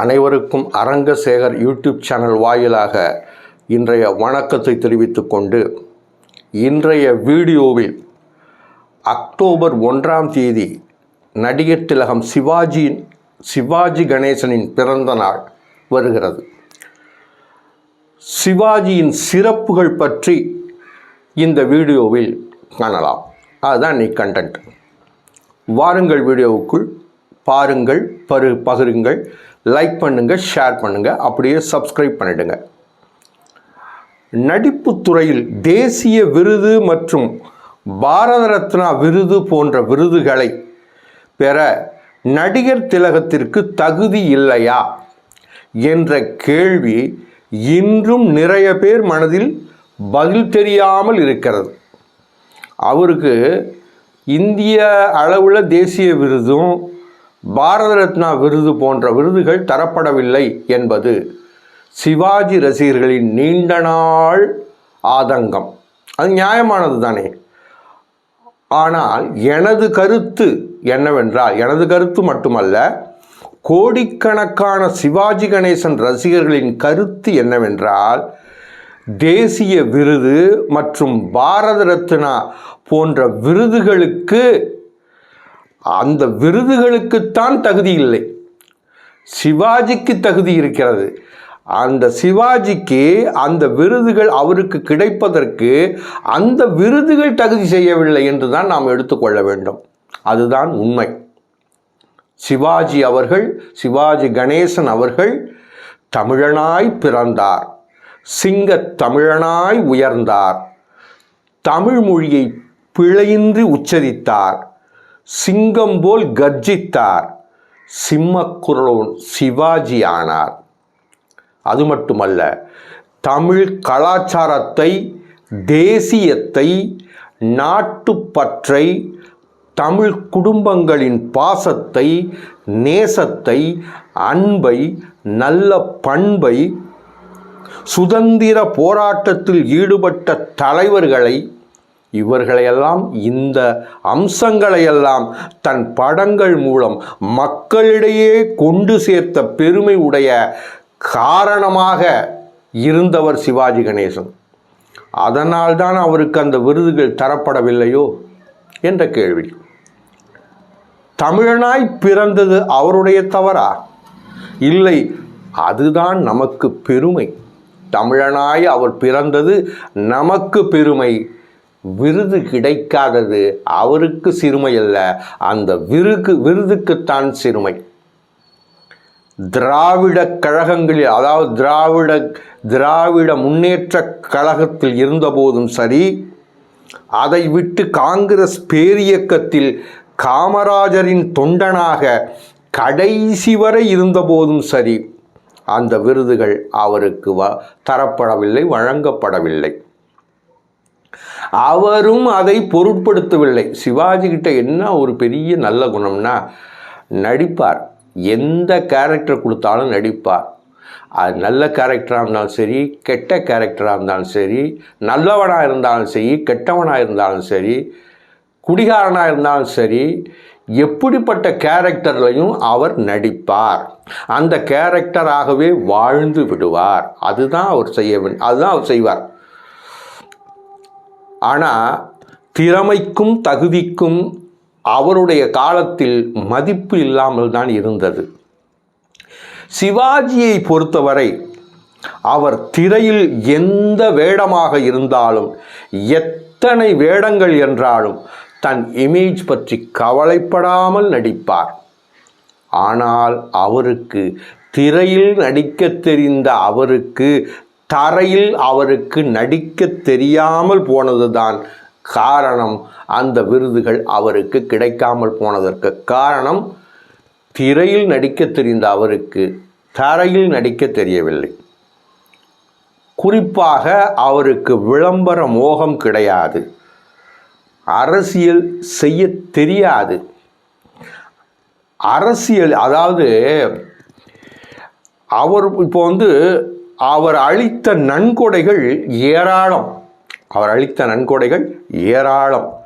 அனைவருக்கும் Arangasekar YouTube channel வாயிலாக இன்றைய வணக்கத்தை தெரிவித்து கொண்டு இன்றைய வீடியோவில் அக்டோபர் ஒன்றாம் தேதி நடிகர் திலகம் சிவாஜியின் சிவாஜி கணேசனின் பிறந்த நாள் வருகிறது. சிவாஜியின் சிறப்புகள் பற்றி இந்த வீடியோவில் காணலாம். அதுதான் நீ கண்டென்ட் வாருங்கள் வீடியோவுக்குள் பாருங்கள் பரு பகிருங்கள். லைக் பண்ணுங்கள் ஷேர் பண்ணுங்கள் அப்படியே சப்ஸ்கிரைப் பண்ணிடுங்க. நடிப்புத் துறையில் தேசிய விருது மற்றும் பாரத ரத்னா விருது போன்ற விருதுகளை பெற நடிகர் திலகத்திற்கு தகுதி இல்லையா என்ற கேள்வி இன்றும் நிறைய பேர் மனதில் பதில் தெரியாமல் இருக்கிறது. அவருக்கு இந்திய அளவில் தேசிய விருதும் பாரத ரத்னா விருது போன்ற விருதுகள் தரப்படவில்லை என்பது சிவாஜி ரசிகர்களின் நீண்ட நாள் ஆதங்கம். அது நியாயமானது தானே. ஆனால் எனது கருத்து என்னவென்றால் எனது கருத்து மட்டுமல்ல கோடிக்கணக்கான சிவாஜி கணேசன் ரசிகர்களின் கருத்து என்னவென்றால் தேசிய விருது மற்றும் பாரத ரத்னா போன்ற விருதுகளுக்கு அந்த விருதுகளுக்குத்தான் தகுதி இல்லை. சிவாஜிக்கு தகுதி இருக்கிறது. அந்த சிவாஜிக்கு அந்த விருதுகள் அவருக்கு கிடைப்பதற்கு அந்த விருதுகள் தகுதி செய்யவில்லை என்று தான் நாம் எடுத்துக்கொள்ள வேண்டும். அதுதான் உண்மை. சிவாஜி அவர்கள் சிவாஜி கணேசன் அவர்கள் தமிழனாய் பிறந்தார். சிங்கத் தமிழனாய் உயர்ந்தார். தமிழ் மொழியை பிழையின்றி உச்சரித்தார். சிங்கம் போல் கர்ஜித்தார். சிம்மக்குரலோன் சிவாஜி ஆனார். அது மட்டுமல்ல தமிழ் கலாச்சாரத்தை தேசியத்தை நாட்டுப்பற்றை தமிழ் குடும்பங்களின் பாசத்தை நேசத்தை அன்பை நல்ல பண்பை சுதந்திர போராட்டத்தில் ஈடுபட்ட தலைவர்களை இவர்களையெல்லாம் இந்த அம்சங்களையெல்லாம் தன் படங்கள் மூலம் மக்களிடையே கொண்டு சேர்த்த பெருமை உடைய காரணமாக இருந்தவர் சிவாஜி கணேசன். அதனால்தான் அவருக்கு அந்த விருதுகள் தரப்படவில்லையோ என்ற கேள்வி. தமிழனாய் பிறந்தது அவருடைய தவறா? இல்லை அதுதான் நமக்கு பெருமை. தமிழனாய் அவர் பிறந்தது நமக்கு பெருமை. விருது கிடைக்காதது அவருக்கு சிறுமை அல்ல. அந்த விருது விருதுக்குத்தான் சிறுமை. திராவிட கழகங்களில் அதாவது திராவிட திராவிட முன்னேற்ற கழகத்தில் இருந்தபோதும் சரி அதை விட்டு காங்கிரஸ் பேரியக்கத்தில் காமராஜரின் தொண்டனாக கடைசி வரை இருந்தபோதும் சரி அந்த விருதுகள் அவருக்கு வ தரப்படவில்லை வழங்கப்படவில்லை. அவரும் அதை பொருட்படுத்தவில்லை. சிவாஜி கிட்ட என்ன ஒரு பெரிய நல்ல குணம்னா நடிப்பார். எந்த கேரக்டர் கொடுத்தாலும் நடிப்பார். அது நல்ல கேரக்டராக இருந்தாலும் சரி கெட்ட கேரக்டராக இருந்தாலும் சரி நல்லவனாக இருந்தாலும் சரி கெட்டவனாக இருந்தாலும் சரி குடிகாரனாக இருந்தாலும் சரி எப்படிப்பட்ட கேரக்டர்லையும் அவர் நடிப்பார். அந்த கேரக்டராகவே வாழ்ந்து விடுவார். அதுதான் அவர் செய்ய வேண்டும் அதுதான் அவர் செய்வார். ஆனால் திறமைக்கும் தகுதிக்கும் அவருடைய காலத்தில் மதிப்பு இல்லாமல் தான் இருந்தது. சிவாஜியை பொறுத்தவரை அவர் திரையில் எந்த வேடமாக இருந்தாலும் எத்தனை வேடங்கள் என்றாலும் தன் இமேஜ் பற்றி கவலைப்படாமல் நடிப்பார். ஆனால் அவருக்கு திரையில் நடிக்க தெரிந்த அவருக்கு தரையில் அவருக்கு நடிக்க தெரியாமல் போனதுதான் காரணம். அந்த விருதுகள் அவருக்கு கிடைக்காமல் போனதற்கு காரணம் திரையில் நடிக்க தெரிந்த அவருக்கு தரையில் நடிக்க தெரியவில்லை. குறிப்பாக அவருக்கு விளம்பர மோகம் கிடையாது. அரசியல் செய்ய தெரியாது. அரசியல் அதாவது அவர் இப்போ வந்து அவர் அளித்த நன்கொடைகள் ஏராளம். அவர் அளித்த நன்கொடைகள் ஏராளம்.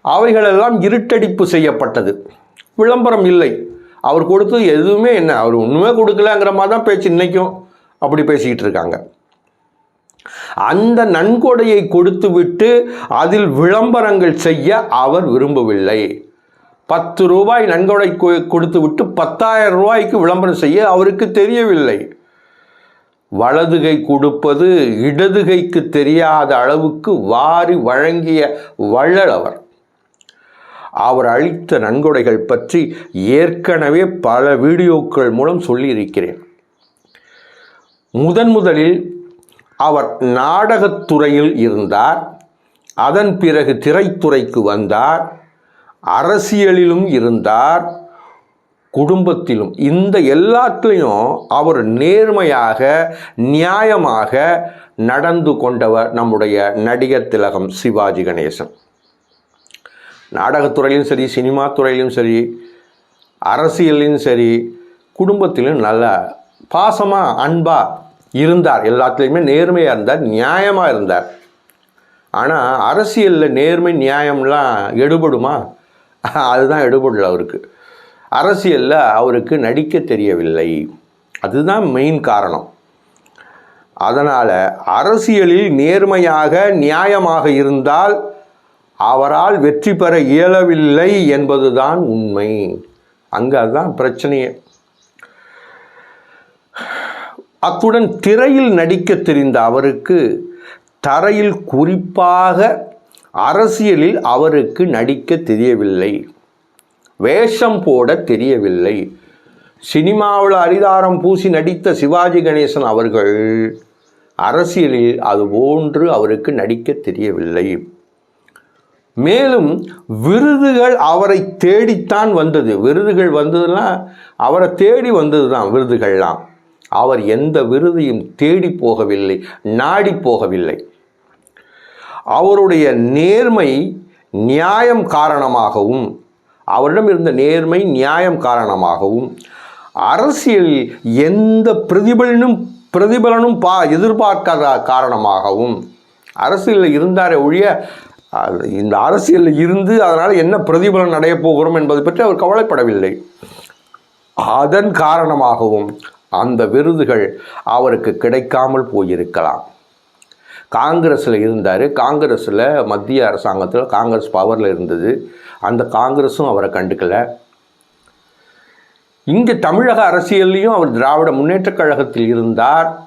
அவைகளெல்லாம் இருட்டடிப்பு செய்யப்பட்டது. விளம்பரம் இல்லை. அவர் கொடுத்தது எதுவுமே என்ன? அவர் ஒன்றுமே கொடுக்கலங்கிற மாதிரி தான் பேச்சு இன்றைக்கும் அப்படி பேசிக்கிட்டு இருக்காங்க. அந்த நன்கொடையை கொடுத்துவிட்டு அதில் விளம்பரங்கள் செய்ய அவர் விரும்பவில்லை. பத்து ரூபாய் நன்கொடை கொ- கொடுத்துவிட்டு பத்தாயிரம் ரூபாய்க்கு விளம்பரம் செய்ய அவருக்கு தெரியவில்லை. வலதுகை கொடுப்பது இடதுகைக்கு தெரியாத அளவுக்கு வாரி வழங்கிய வள்ளல் அவர். அவர் அளித்த நன்கொடைகள் பற்றி ஏற்கனவே பல வீடியோக்கள் மூலம் சொல்லியிருக்கிறேன். முதன் முதலில் அவர் நாடகத்துறையில் இருந்தார் அதன் பிறகு திரைத்துறைக்கு வந்தார் அரசியலிலும் இருந்தார் குடும்பத்திலும் இந்த எல்லாத்துலேயும் அவர் நேர்மையாக நியாயமாக நடந்து கொண்டவர் நம்முடைய நடிகர் திலகம் சிவாஜி கணேசன். நாடகத்துறையிலும் சரி சினிமா துறையிலும் சரி அரசியலையும் சரி குடும்பத்திலும் நல்ல பாசமாக அன்பாக இருந்தார். எல்லாத்துலேயுமே நேர்மையாக இருந்தார் நியாயமாக இருந்தார். ஆனால் அரசியலில் நேர்மை நியாயம்லாம் எடுபடுமா? அதுதான் எடுபடல அவருக்கு. அரசியலில் அவருக்கு நடிக்க தெரியவில்லை. அதுதான் மெயின் காரணம். அதனால் அரசியலில் நேர்மையாக நியாயமாக இருந்தால் அவரால் வெற்றி பெற இயலவில்லை என்பதுதான் உண்மை. அங்கே தான் பிரச்சனையே. அத்துடன் திரையில் நடிக்க தெரிந்த அவருக்கு தரையில் குறிப்பாக அரசியலில் அவருக்கு நடிக்க தெரியவில்லை. வேஷம் போட தெரியவில்லை. சினிமாவில் அரிதாரம் பூசி நடித்த சிவாஜி கணேசன் அவர்கள் அரசியலில் அதுபோன்று அவருக்கு நடிக்க தெரியவில்லை. மேலும் விருதுகள் அவரை தேடித்தான் வந்தது. விருதுகள் வந்ததுலாம் அவரை தேடி வந்தது தான் விருதுகள்லாம். அவர் எந்த விருதையும் தேடி போகவில்லை நாடி போகவில்லை. அவருடைய நேர்மை நியாயம் காரணமாகவும் அவரிடம் இருந்த நேர்மை நியாயம் காரணமாகவும் அரசியலில் எந்த பிரதிபலனும் பிரதிபலனும் பா எதிர்பார்க்காத காரணமாகவும் அரசியலில் இருந்தாரே ஒழிய அது இந்த அரசியலில் இருந்து அதனால் என்ன பிரதிபலன் அடையப் போகிறோம் என்பதை பற்றி அவர் கவலைப்படவில்லை. அதன் காரணமாகவும் அந்த விருதுகள் அவருக்கு கிடைக்காமல் போயிருக்கலாம். காங்கிரஸில் இருந்தார். காங்கிரஸில் மத்திய அரசாங்கத்தில் காங்கிரஸ் பவரில் இருந்தது. அந்த காங்கிரஸும் அவரை கண்டுக்கலை. இங்கே தமிழக அரசியல்லையும் அவர் திராவிட முன்னேற்றக் கழகத்தில் இருந்தார்.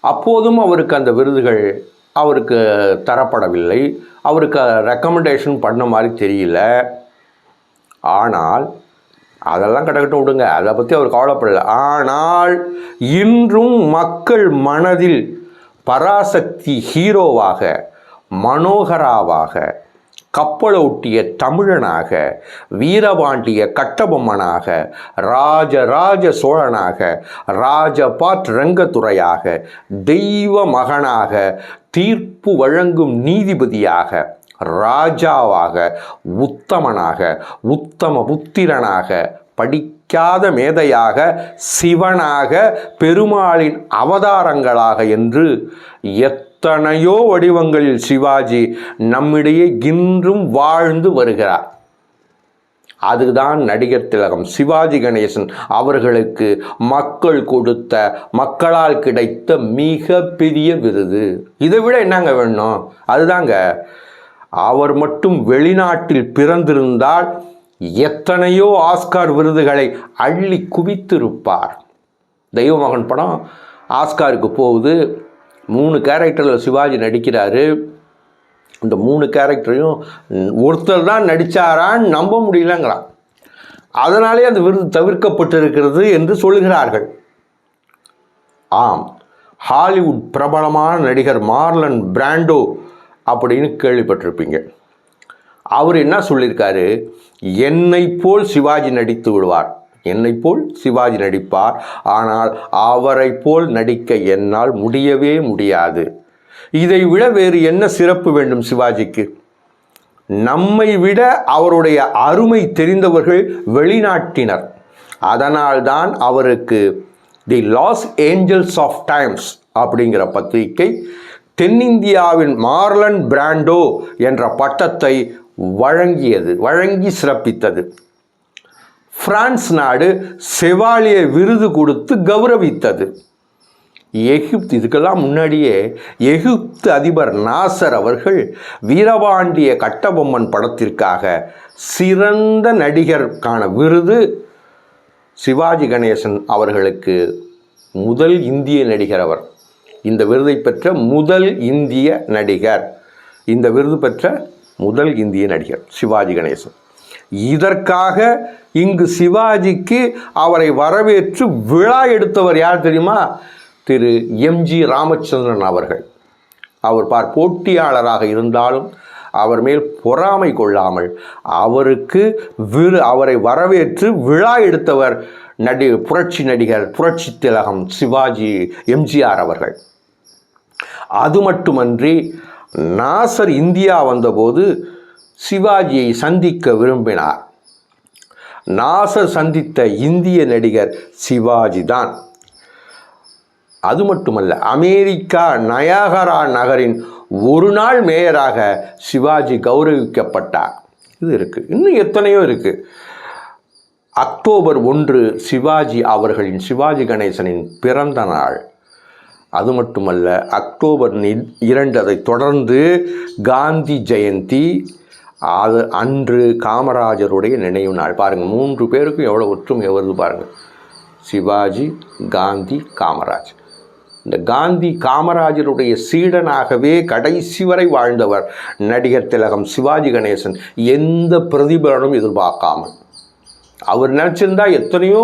அப்போதும் அவருக்கு அந்த விருதுகள் அவருக்கு தரப்படவில்லை. அவருக்கு ரெக்கமெண்டேஷன் பண்ண மாதிரி தெரியல. ஆனால் அதெல்லாம் கிடக்கட்டும் விடுங்க. அதை பற்றி அவர் கவலைப்படல. ஆனால் இன்றும் மக்கள் மனதில் பராசக்தி ஹீரோவாக மனோகராவாக கப்பலோட்டிய தமிழனாக வீரபாண்டிய கட்டபொம்மனாக ராஜராஜ சோழனாக ராஜபாட் ரங்கத்துறையாக தெய்வ மகனாக தீர்ப்பு வழங்கும் நீதிபதியாக ராஜாவாக உத்தமனாக உத்தம புத்திரனாக படி படிக்காத மேதையாக சிவனாக பெருமாளின் அவதாரங்களாக என்று எத்தனையோ வடிவங்களில் சிவாஜி நம்மிடையே இன்றும் வாழ்ந்து வருகிறார். அதுதான் நடிகர் திலகம். சிவாஜி கணேசன் அவர்களுக்கு மக்கள் கொடுத்த மக்களால் கிடைத்த மிக பெரிய விருது. இதை விட என்னங்க வேணும்? அதுதாங்க அவர் மட்டும் வெளிநாட்டில் பிறந்திருந்தால் எத்தனையோ ஆஸ்கார் விருதுகளை அள்ளி குவித்திருப்பார். தெய்வமகன் படம் ஆஸ்காருக்கு போகுது. மூணு கேரக்டரில் சிவாஜி நடிக்கிறாரு. இந்த மூணு கேரக்டரையும் ஒருத்தர் தான் நடித்தாரான்னு நம்ப முடியலங்கிறான் அதனாலே அந்த விருது தவிர்க்கப்பட்டிருக்கிறது என்று சொல்கிறார்கள் ஆம் ஹாலிவுட் பிரபலமான நடிகர் மார்லன் பிராண்டோ அப்படின்னு கேள்விப்பட்டிருப்பீங்க. அவர் என்ன சொல்லியிருக்காரு? என்னை போல் சிவாஜி நடித்து விடுவார். என்னை போல் சிவாஜி நடிப்பார். ஆனால் அவரை போல் நடிக்க என்னால் முடியவே முடியாது. இதை விட வேறு என்ன சிறப்பு வேண்டும் சிவாஜிக்கு? நம்மை விட அவருடைய அருமை தெரிந்தவர்கள் வெளிநாட்டினர். அதனால்தான் அவருக்கு the Los Angeles of Times அப்படிங்கிற பத்திரிகை தென்னிந்தியாவின் மார்லன் பிராண்டோ என்ற பட்டத்தை வழங்கியது வழங்கி சிறப்பித்தது. பிரான்ஸ் நாடு செவாலிய விருது கொடுத்து கௌரவித்தது. எகிப்து இதுக்கெல்லாம் முன்னாடியே எகிப்து அதிபர் நாசர் அவர்கள் வீரபாண்டிய கட்டபொம்மன் படத்திற்காக சிறந்த நடிகருக்கான விருது சிவாஜி கணேசன் அவர்களுக்கு முதல் இந்திய நடிகர் அவர். இந்த விருதை பெற்ற முதல் இந்திய நடிகர். இந்த விருது பெற்ற முதல் இந்திய நடிகர் சிவாஜி கணேசன். இதற்காக இங்கு சிவாஜிக்கு அவரை வரவேற்று விழா எடுத்தவர் யார் தெரியுமா? திரு எம்ஜி ராமச்சந்திரன் அவர்கள். அவர் பார் போட்டியாளராக இருந்தாலும் அவர் மேல் பொறாமை கொள்ளாமல் அவருக்கு விரு அவரை வரவேற்று விழா எடுத்தவர் நடி புரட்சி நடிகர் புரட்சி திலகம் சிவாஜி எம்ஜிஆர் அவர்கள். அது மட்டுமன்றி நாசர் இந்தியா வந்தபோது சிவாஜியை சந்திக்க விரும்பினார். நாசர் சந்தித்த இந்திய நடிகர் சிவாஜி தான். அது மட்டுமல்ல அமெரிக்கா நயாகரா நகரின் ஒரு நாள் மேயராக சிவாஜி கௌரவிக்கப்பட்டார். இது இருக்குது இன்னும் எத்தனையோ இருக்குது அக்டோபர் ஒன்று சிவாஜி அவர்களின் சிவாஜி கணேசனின் பிறந்த நாள். அது மட்டுமல்ல அக்டோபர் இரண்டு அதை தொடர்ந்து காந்தி ஜெயந்தி அது அன்று காமராஜருடைய நினைவு நாள். பாருங்கள் மூன்று பேருக்கும் எவ்வளோ ஒற்றுமை வருது பாருங்கள் சிவாஜி காந்தி காமராஜ். இந்த காந்தி காமராஜருடைய சீடனாகவே கடைசி வரை வாழ்ந்தவர் நடிகர் திலகம் சிவாஜி கணேசன். எந்த பிரதிபலனும் எதிர்பார்க்காமல். அவர் நினச்சிருந்தா எத்தனையோ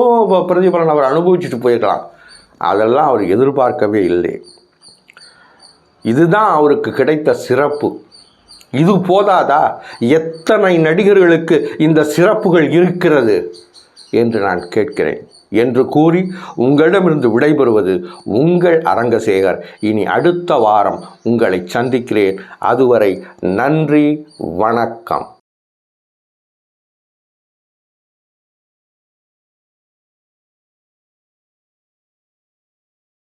பிரதிபலன் அவர் அனுபவிச்சுட்டு போயிருக்கலாம். அதெல்லாம் அவர் எதிர்பார்க்கவே இல்லை. இதுதான் அவருக்கு கிடைத்த சிறப்பு. இது போதாதா? எத்தனை நடிகர்களுக்கு இந்த சிறப்புகள் இருக்கிறது என்று நான் கேட்கிறேன் என்று கூறி உங்களிடமிருந்து விடைபெறுவது உங்கள் அரங்கசேகர். இனி அடுத்த வாரம் உங்களை சந்திக்கிறேன். அதுவரை நன்றி வணக்கம்.